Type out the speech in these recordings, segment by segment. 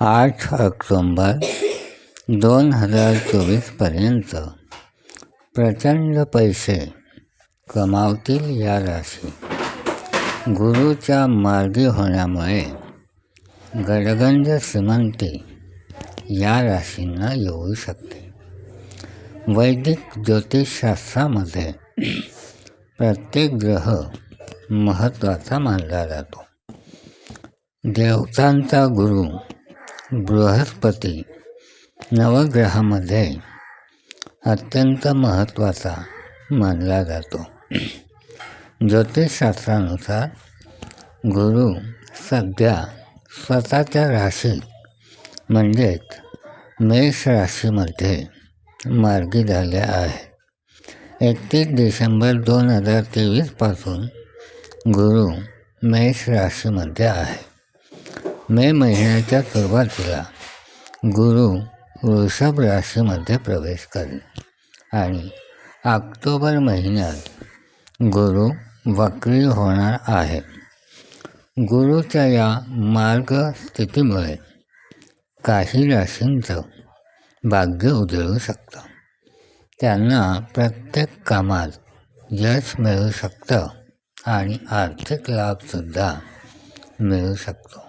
आठ ऑक्टोंबर दोन हजार चोवीसपर्यंत प्रचंड पैसे कमावतील या राशी. गुरुच्या मार्गी होण्यामुळे गडगंज श्रीमंती या राशींना येऊ शकते. वैदिक ज्योतिषशास्त्रामध्ये प्रत्येक ग्रह महत्त्वाचा मानला जातो. देवतांचा गुरु बृहस्पती नवग्रहामध्ये अत्यंत महत्त्वाचा मानला जातो. ज्योतिषशास्त्रानुसार गुरु सध्या स्वतःच्या राशी म्हणजेच मेष राशीमध्ये मार्गी झाले आहे एकतीस डिसेंबर दोन हजार तेवीसपासून गुरु मेष राशीमध्ये आहे मे महिन्याच्या सुरुवातीला गुरु वृषभ राशीमध्ये प्रवेश करेल आणि ऑक्टोबर महिन्यात गुरु वक्री होणार आहे. गुरुच्या या मार्ग स्थितीमुळे काही राशींचं भाग्य उजळू शकतं. त्यांना प्रत्येक कामात यश मिळू शकतं आणि आर्थिक लाभसुद्धा मिळू शकतो.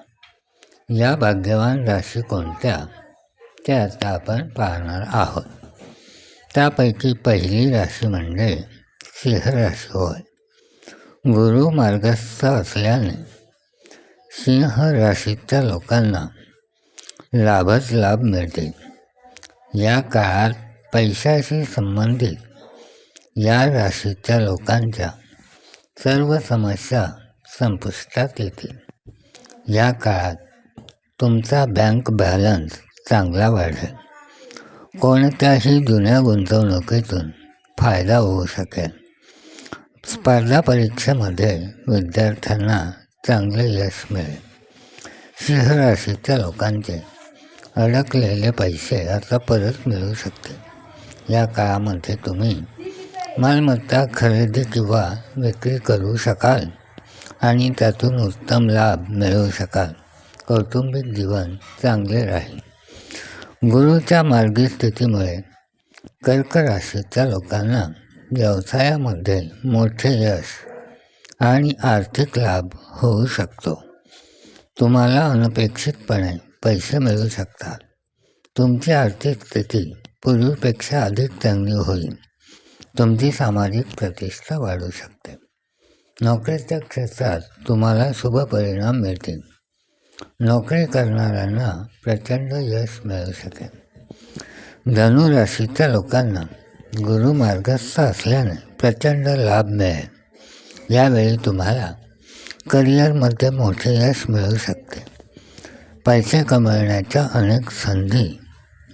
या भाग्यवान राशी कोणत्या? ते आता आपण पाहणार आहोत. त्यापैकी पहिली राशी म्हणजे सिंह राशी होय. गुरु मार्गस्थ असल्याने सिंह राशीच्या लोकांना लाभच लाभ मिळतील या काळात पैशाशी संबंधित या राशीच्या लोकांच्या सर्व समस्या संपुष्टात येतील. या काळात तुमचा बँक बॅलन्स चांगला वाढेल. कोणत्याही जुन्या गुंतवणुकीतून फायदा होऊ शकेल. स्पर्धा परीक्षेमध्ये विद्यार्थ्यांना चांगले यश मिळेल. सिंहराशीच्या लोकांचे अडकलेले पैसे आता परत मिळू शकतील. या काळामध्ये तुम्ही मालमत्ता खरेदी किंवा विक्री करू शकाल आणि त्यातून उत्तम लाभ मिळवू शकाल. कौटुंबिक जीवन चांगले राहील. गुरुच्या मार्गी स्थितीमुळे कर्क राशीच्या लोकांना व्यवसायामध्ये मोठे यश आणि आर्थिक लाभ होऊ शकतो. तुम्हाला अनपेक्षितपणे पैसे मिळू शकतात. तुमची आर्थिक स्थिती पूर्वीपेक्षा अधिक चांगली होईल. तुमची सामाजिक प्रतिष्ठा वाढू शकते. नोकरीच्या क्षेत्रात तुम्हाला शुभ परिणाम मिळतील. नोकरी करणाऱ्यांना प्रचंड यश मिळू शकेल. धनुराशीच्या लोकांना गुरु मार्गस्थ असल्याने प्रचंड लाभ मिळेल. यावेळी तुम्हाला करिअरमध्ये मोठे यश मिळू शकते. पैसे कमविण्याच्या अनेक संधी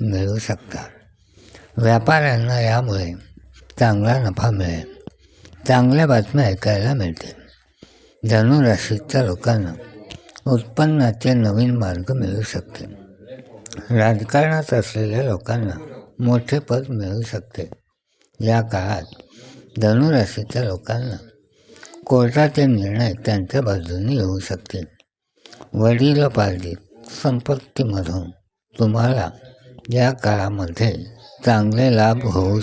मिळू शकतात. व्यापाऱ्यांना यामुळे चांगला नफा मिळेल. चांगल्या बातम्या ऐकायला मिळतील. धनुराशीच्या लोकांना उत्पन्नाचे नवीन मार्ग मिळू शकतील राजकारणात असलेल्या लोकांना मोठे पद मिळू शकते. या काळात धनुराशीच्या लोकांना कोर्टाचे निर्णय त्यांच्या बाजूने येऊ शकतील वडिलोपार्जित संपत्तीमधून तुम्हाला या काळामध्ये चांगले लाभ होऊ